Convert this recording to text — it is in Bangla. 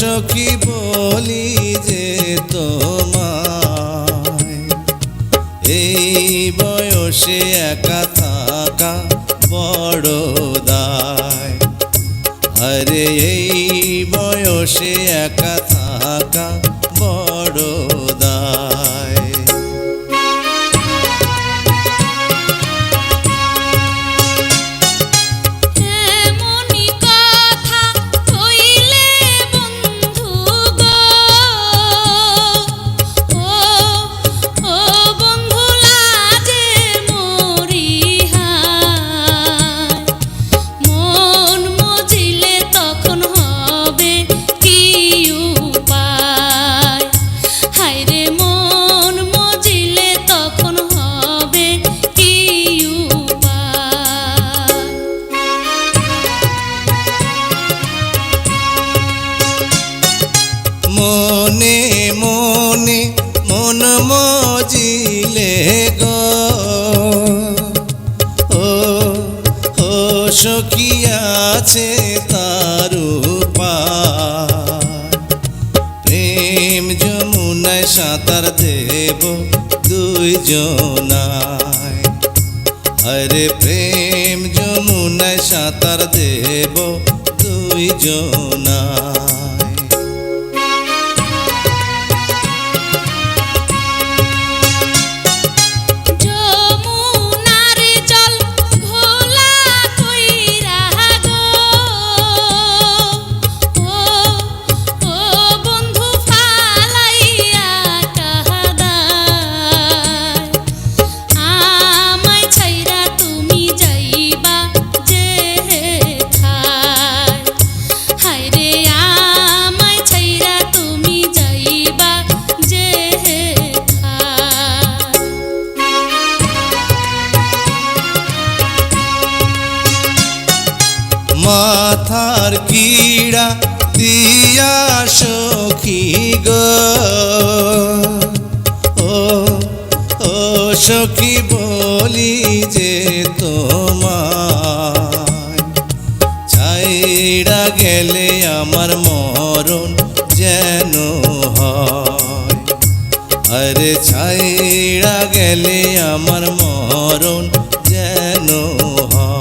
সখী বলি যে তোমায়। এই বয়সে একা থাকা বড় দায়। আরে এই বয়সে একা থাকা মনে মনে মন মজিলে গো। ও ও আছে তার প্রেম যমুনায় সাঁতার দেব দুই জনায় আরে প্রেম যমুনায় সাঁতার দেব দুই মাথার কিড়া দিয়া সখী গো। ও ও সখী, বলি যে তোমায়, ছাইড়া গেলে আমার মরণ যেন আরে ছাইড়া গেলে আমার মরণ যেন হয়।